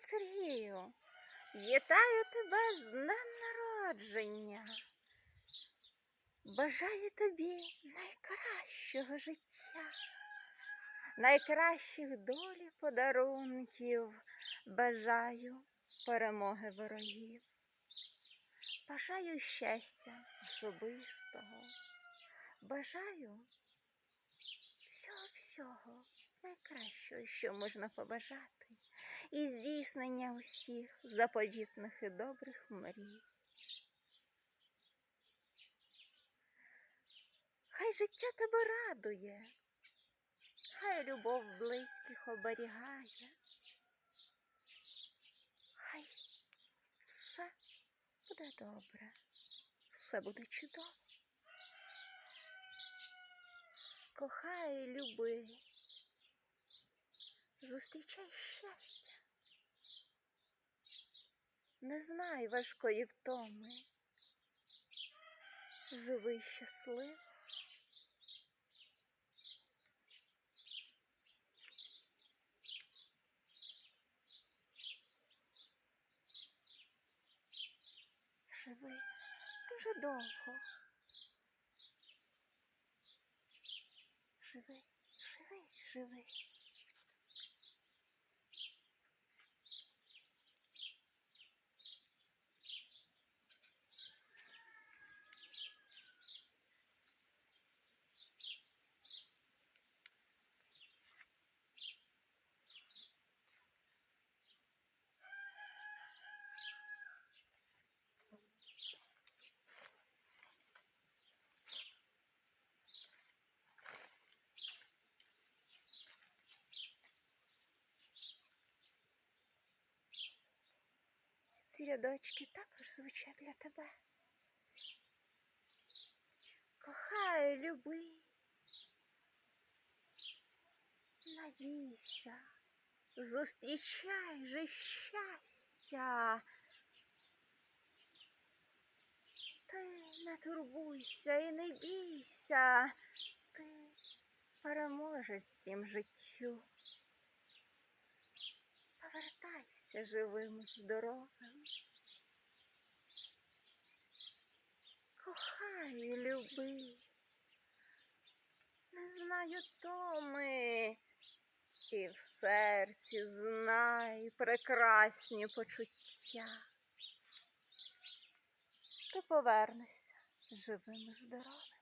Привіт, Сергію! Вітаю тебе з днем народження. Бажаю тобі найкращого життя, найкращих долі подарунків. Бажаю перемоги ворогів. Бажаю щастя особистого. Бажаю всього-всього найкращого, що можна побажати, і здійснення усіх заповітних і добрих мрій. Хай життя тебе радує, хай любов близьких оберігає, хай все буде добре, все буде чудово. Кохай, люби, зустрічай щастя. Не знай важкої втоми. Живи щасливо. Живи дуже довго. Живи, живи, живи. Ці рядочки також звучать для тебе. Кохай, люби, надійся, зустрічай же щастя. Ти не турбуйся і не бійся, ти переможеш в цім життю. Повертайся живим, здоровим. Кохай, люби. Не знаю томи. І в серці знай прекрасні почуття. Ти повернешся живим здоровим.